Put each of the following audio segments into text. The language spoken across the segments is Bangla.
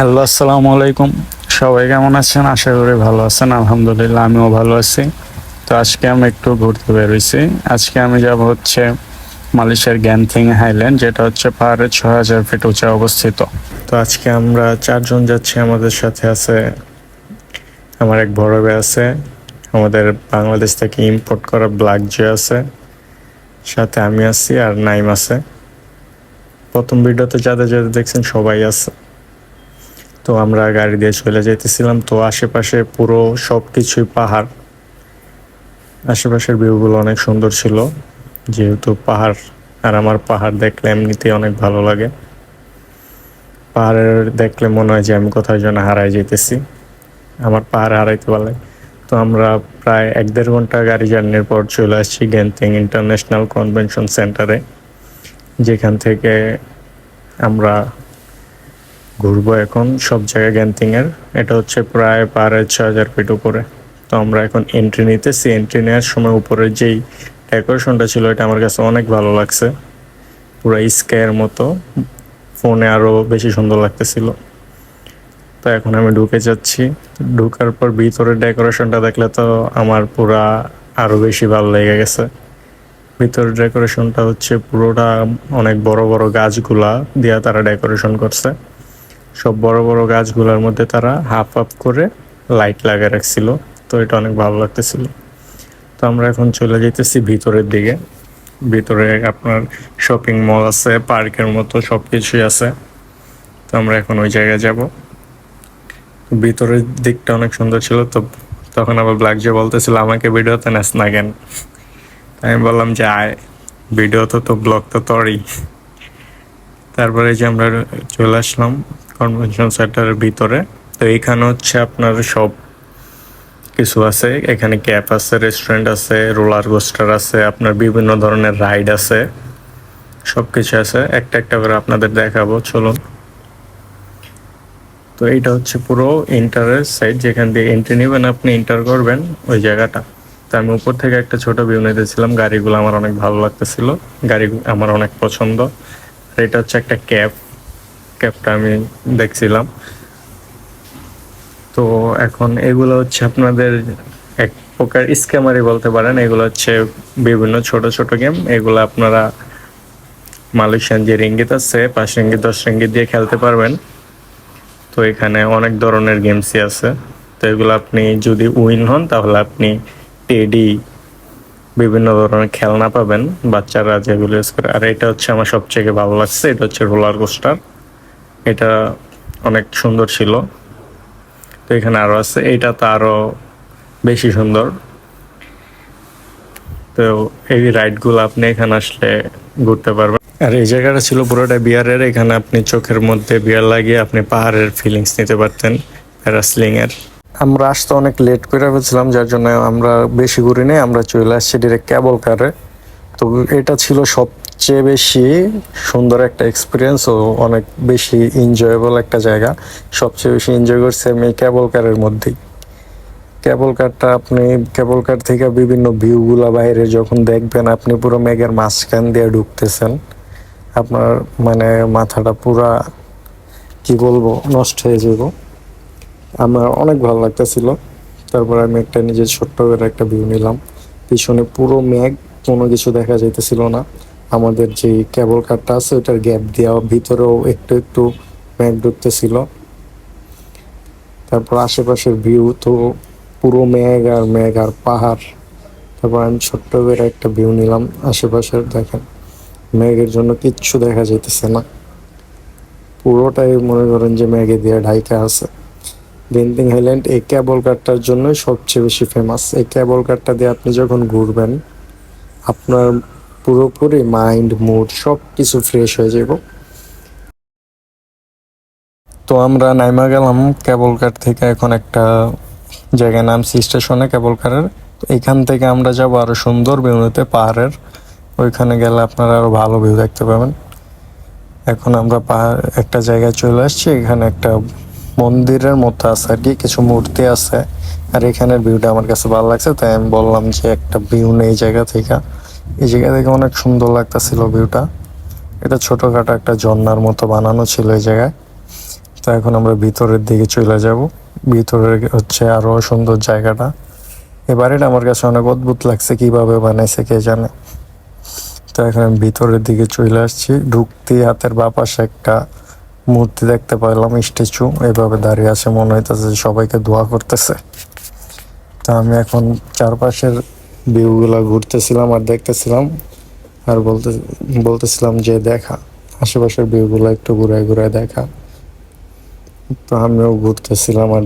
হ্যালো, আসসালামু আলাইকুম। সবাই কেমন আছেন? আশা করি ভালো আছেন। আলহামদুলিল্লাহ, আমিও ভালো আছি। তো আজকে আমি একটু ঘুরতে বেরোইছি। আজকে আমি যাব হচ্ছে মালয়েশিয়ার গ্যানথিং হাইল্যান্ড, যেটা হচ্ছে পাহাড়ের ছ হাজার ফিট উঁচা অবস্থিত। তো আজকে আমরা চারজন যাচ্ছি। আমাদের সাথে আছে আমার এক বড় ভাই আছে। আমাদের বাংলাদেশ থেকে ইম্পোর্ট করা ব্ল্যাক জে আছে। সাথে আমি আছি আর নাইম আছে। প্রথম ভিডিওতে যাদের যাদের দেখছেন, সবাই আছে। তো আমরা গাড়ি দিয়ে চলে যেতেছিলাম তো আশেপাশে পুরো সব কিছুই পাহাড়। আশেপাশের ভিউগুলো অনেক সুন্দর ছিল। যেহেতু পাহাড় আর আমার পাহাড় দেখলে এমনিতেই অনেক ভালো লাগে। পাহাড়ের দেখলে মনে হয় যে আমি কোথাও যেন হারাই যেতেছি আমার পাহাড় হারাইতে পারলে। তো আমরা প্রায় এক দেড় ঘণ্টা গাড়ি জার্নির পর চলে আসছি গ্যান্টিং ইন্টারন্যাশনাল কনভেনশন সেন্টারে যেখান থেকে আমরা ঘুরবো এখন সব জায়গায় গ্যান্টিং এর এটা হচ্ছে প্রায় পাহাড়ের ছ হাজার ফিট উপরে। তো আমরা এখন এন্ট্রি নিতেছি। এন্ট্রি নেওয়ার সময় উপরের যেই ডেকোরেশনটা ছিল, এটা আমার কাছে অনেক ভালো লাগছে। পুরো স্কায়ের মতো। ফোনে আরও বেশি সুন্দর লাগতেছিল। তো এখন আমি ঢুকে যাচ্ছি। ঢুকার পর ভিতরের ডেকোরেশনটা দেখলে তো আমার পুরা আরও বেশি ভালো লেগে গেছে। ভিতরের ডেকোরেশনটা হচ্ছে পুরোটা অনেক বড় বড় গাছগুলা দিয়ে তারা ডেকোরেশন করছে। সব বড় বড় গাছগুলোর মধ্যে তারা হাফ হাফ করে লাইট লাগিয়ে রাখছিল। তো এটা অনেক ভালো লাগতেছিল। তো আমরা এখন চলে যেতেছি ভিতরের দিকে। ভিতরে আপনার শপিং মল আছে পার্কের মতো সব কিছুই আছে। তো আমরা এখন ওই জায়গায় যাব। ভিতরের দিকটা অনেক সুন্দর ছিল। তো তখন আবার ব্ল্যাক যে বলতেছিল, আমাকে ভিডিওতে নেস না কেন? আমি বললাম যে, আয় ভিডিও তো তো ব্লগ তো তোরই। তারপরে যে আমরা চলে আসলাম কনভেনশন সেন্টারের ভিতরে। তো এখানে হচ্ছে আপনার সব কিছু আছে। এখানে ক্যাপ আছে, রেস্টুরেন্ট আছে, রোলার কোস্টার আছে, আপনার বিভিন্ন ধরনের রাইড আছে সব কিছু আছে। একটা একটা করে আপনাদের দেখাবো, চলুন। তো এইটা হচ্ছে পুরো ইন্টারের সাইড, যেখান দিয়ে এন্ট্রি নেবেন, আপনি ইন্টার করবেন ওই জায়গাটা। তো আমি উপর থেকে একটা ছোট ভিউ নিতেছিলাম, গাড়িগুলো আমার অনেক ভালো লাগতেছিল, গাড়ি আমার অনেক পছন্দ। আর এটা হচ্ছে একটা ক্যাব ক্যাবটা আমি দেখছিলাম। তো এখন এগুলো হচ্ছে আপনাদের এক প্রকার স্ক্যামারই বলতে পারেন। এগুলো হচ্ছে বিভিন্ন ছোট ছোট গেম এগুলো আপনারা মালয়েশিয়ান যে রিঙ্গিত আছে, পাঁচ রিঙ্গিত দশ রিঙ্গিত দিয়ে খেলতে পারবেন। তো এখানে অনেক ধরনের গেমসই আছে। তো এগুলো আপনি যদি উইন হন, তাহলে আপনি টেডি বিভিন্ন ধরনের খেলনা পাবেন। বাচ্চারা যেগুলো ইউজ করে। আর এটা হচ্ছে আমার সবচেয়ে ভালো লাগছে। এটা হচ্ছে রোলার কোস্টার এটা অনেক সুন্দর ছিল। তো এখানে আরও আছে। এটা তো আরও বেশি সুন্দর। তো এই রাইডগুলো আপনি এখানে আসলে ঘুরতে পারবেন। আর এই জায়গাটা ছিল পুরোটা বিয়ারের এখানে আপনি চোখের মধ্যে বিয়ার লাগিয়ে আপনি পাহাড়ের ফিলিংস নিতে পারতেন প্যারাসলিং এর। আমরা আসতে অনেক লেট করে ফেলছিলাম, যার জন্য আমরা বেশি ঘুরি নেই আমরা চলে আসছি ডিরেক্ট ক্যাবল কারে তো এটা ছিল সবচেয়ে বেশি সুন্দর একটা এক্সপিরিয়েন্স ও অনেক বেশি এনজয়েবল একটা জায়গা। সবচেয়ে বেশি এনজয় করছে আমি ক্যাবল কারের মধ্যেই। কেবল কারটা আপনি কেবল কার থেকে বিভিন্ন ভিউগুলা বাইরে যখন দেখবেন, আপনি পুরো মেঘের মাঝখান দিয়ে ঢুকতেছেন। আপনার মানে মাথাটা পুরা, কি বলব, নষ্ট হয়ে যাব আমার অনেক ভালো লাগতেছিল। তারপর আমি একটা নিজের ছোট্ট করে একটা ভিউ নিলাম। পিছনে পুরো মেঘ, কোনো কিছু দেখা যাইতেছিল না। আমাদের যে কেবল কারটা আছে ওটার গ্যাপ দেওয়া, ভিতরেও একটু একটু মেঘ ঢুকতেছিল। তারপর আশেপাশের ভিউ তো পুরো মেঘ আর মেঘ আর পাহাড়। তারপর আমি ছোট্ট করে একটা ভিউ নিলাম, আশেপাশের দেখেন। মেঘের জন্য কিচ্ছু দেখা যাইতেছে না। পুরোটাই মনে করেন যে মেঘে দিয়ে ঢাইকা আছে। গেন্টিং হাইল্যান্ড এই ক্যাবল কারটার জন্য সবচেয়ে বেশি ফেমাস এই ক্যাবল কারটা দিয়ে আপনি যখন ঘুরবেন, আপনার পুরোপুরি মাইন্ড মুড সব কিছু ফ্রেশ হয়ে যাব তো আমরা নাইমা গেলাম কেবল কার থেকে এখন একটা জায়গায় নামছি স্টেশনে কেবল কারের এখান থেকে আমরা যাব আরও সুন্দর ভিউতে, পাহাড়ের। ওইখানে গেলে আপনারা আরও ভালো ভিউ দেখতে পাবেন। এখন আমরা পাহাড়, একটা জায়গায় চলে আসছি, এখানে একটা মন্দিরের মতো আছে আর কি, কিছু মূর্তি আছে। আর এখানের ভিউটা আমার কাছে ভালো লাগছে, তাই আমি বললাম যে একটা ভিউ নেই জায়গা থেকে। এই জায়গা থেকে অনেক সুন্দর লাগতেছিল ভিউটা। এটা ছোটখাটো একটা ঝর্নার মতো বানানো ছিল এই জায়গায়। তো এখন আমরা ভিতরের দিকে চলে যাব। ভিতরের হচ্ছে আরও সুন্দর জায়গাটা। এবারে আমার কাছে অনেক অদ্ভুত লাগছে, কীভাবে বানাইছে কে জানে। তো এখন আমি ভিতরের দিকে চলে আসছি। ঢুকতে হাতের বা পাশে একটা মূর্তি দেখতে পেলাম স্ট্যাচু। এভাবে দাঁড়িয়ে আছে, মনে হইতেছে সবাইকে দোয়া করতেছে। তা আমি এখন চারপাশের ভিউগুলো ঘুরতেছিলাম আর দেখতেছিলাম আর বলতে, বলতেছিলাম যে দেখা, আশেপাশের ভিউগুলো একটু ঘুরায় ঘুরায় দেখা। তো আমিও ঘুরতেছিলাম আর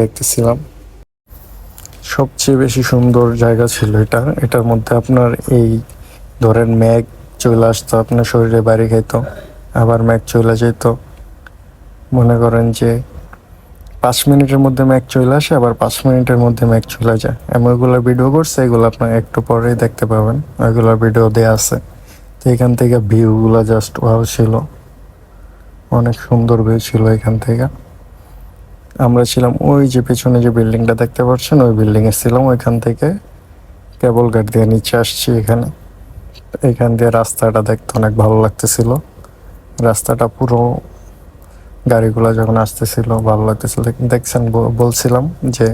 দেখতেছিলাম। সবচেয়ে বেশি সুন্দর জায়গা ছিল এটা, এটার মধ্যে আপনার এই ধরেন ম্যাগ চলে আসতো, আপনার শরীরে বাড়ি খাইতো, আবার ম্যাগ চলে যেত। মনে করেন যে পাঁচ মিনিটের মধ্যে ম্যাক চলে আসে, আবার পাঁচ মিনিটের মধ্যে ম্যাক চলে যায়। আমি ওইগুলো ভিডিও করছি, এগুলো আপনার একটু পরেই দেখতে পাবেন। ওইগুলো ভিডিও দেওয়া আছে। তো এখান থেকে ভিউগুলো জাস্ট ওয়াও ছিল। অনেক সুন্দর ভিউ ছিল এখান থেকে। আমরা ছিলাম ওই যে পেছনে যে বিল্ডিংটা দেখতে পাচ্ছেন, ওই বিল্ডিংয়ে ছিলাম ওইখান থেকে। কেবল গার্ড দিয়ে নিচে আসছি এখানে। এখান দিয়ে রাস্তাটা দেখতে অনেক ভালো লাগতেছিল। রাস্তাটা পুরো গাড়িগুলো যখন আসতেছিল, ভালো লাগতেছিল। দেখছেন বলছিলাম যে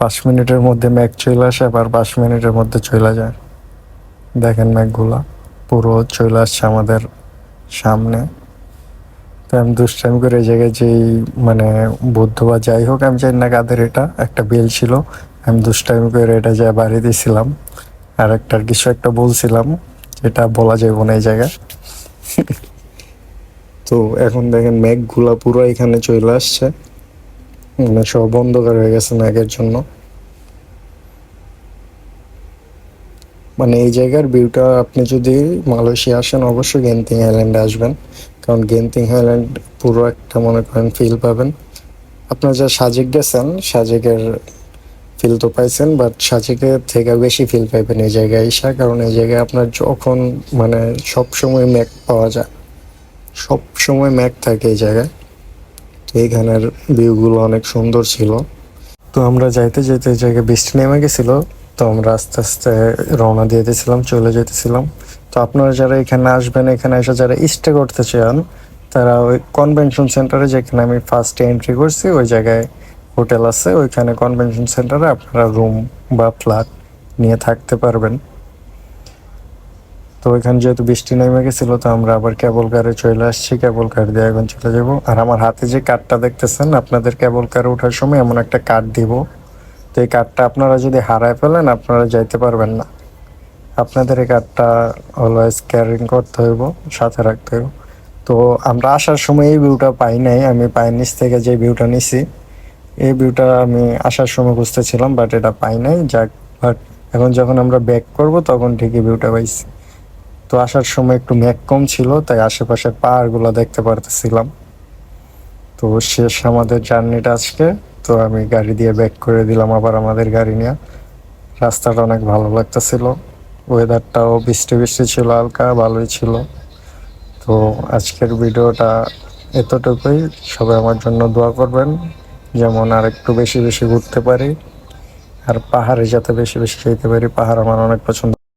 পাঁচ মিনিটের মধ্যে ম্যাগ চলে আসে, আবার পাঁচ মিনিটের মধ্যে চলে যায়। দেখেন ম্যাগগুলা পুরো চলে আসছে আমাদের সামনে। তো আমি দুষ্টাইম করে এই জায়গায় যেই মানে বুদ্ধ বা যাই হোক, আমি জানি না কাদের এটা, একটা বেল ছিল। আমি দুষ্টাইম করে এটা যা বাড়ি দিয়েছিলাম আর একটা কিছু একটা বলছিলাম এটা বলা যাবে না এই জায়গায়। তো এখন দেখেন মেঘগুলা পুরো এখানে চলে আসছে। মানে সব অন্ধকার হয়ে গেছে মেঘের জন্য। মানে এই জায়গার ভিউটা আপনি যদি মালয়েশিয়া আসেন, অবশ্যই গেন্তিং আইল্যান্ডে আসবেন। কারণ গেন্তিং আইল্যান্ড পুরো একটা মনে করেন ফিল পাবেন। আপনার যা সাজেক গেছেন, সাজেকের ফিল তো পাইছেন বাট সাজেকের থেকে বেশি ফিল পাইবেন এই জায়গায় এসা। কারণ এই জায়গায় আপনার যখন মানে সবসময় ম্যাক পাওয়া যায়। সব সময় ম্যাক থাকে এই জায়গায়। তো এইখানের ভিউগুলো অনেক সুন্দর ছিল। তো আমরা যাইতে যেতে জায়গায় বৃষ্টি নেমে গেছিল। তো আমরা আস্তে আস্তে রওনা দিয়ে দিয়েছিলাম, চলে যেতেছিলাম তো আপনারা যারা এখানে আসবেন, এখানে এসে যারা স্টে করতে চান, তারা ওই কনভেনশন সেন্টারে যেখানে আমি ফার্স্টে এন্ট্রি করছি, ওই জায়গায় হোটেল আছে। ওইখানে কনভেনশন সেন্টারে আপনারা রুম বা ফ্ল্যাট নিয়ে থাকতে পারবেন। ওইখানে যেহেতু বৃষ্টি নেমে গেছিল, তো আমরা আবার কেবল কারে চলে আসছি। কেবল কার দিয়ে এখন চলে যাব। আর আমার হাতে যে কার্ডটা দেখতেছেন, আপনাদের কেবল কারে ওঠার সময় এমন একটা কার্ড দিব। তো এই কার্ডটা আপনারা যদি হারায় ফেলেন, আপনারা যাইতে পারবেন না। আপনাদের এই কার্ডটা অলওয়েজ ক্যারিং করতে হইব, সাথে রাখতে হইব। তো আমরা আসার সময় এই ভিউটা পাই নাই, আমি পায়ের নিচ থেকে যে ভিউটা নিছি, এই ভিউটা আমি আসার সময় বুঝতেছিলাম বাট এটা পাই নাই। যাক বাট এখন যখন আমরা ব্যাক করব, তখন ঠিকই ভিউটা পাইছি। তো আসার সময় একটু মেঘ কম ছিল, তাই আশেপাশের পাহাড়গুলো দেখতে পারতেছিলাম। তো শেষ আমাদের জার্নিটা আজকে, তো আমি গাড়ি দিয়ে ব্যাক করে দিলাম আবার আমাদের গাড়ি নিয়ে। রাস্তাটা অনেক ভালো লাগতেছিল ওয়েদারটাও বৃষ্টি বৃষ্টি ছিল, হালকা ভালোই ছিল। তো আজকের ভিডিওটা এতটুকুই, সবাই আমার জন্য দোয়া করবেন, যেমন আর একটু বেশি বেশি ঘুরতে পারি, আর পাহাড়ে যাতে বেশি বেশি যেতে পারি, পাহাড় আমার অনেক পছন্দ।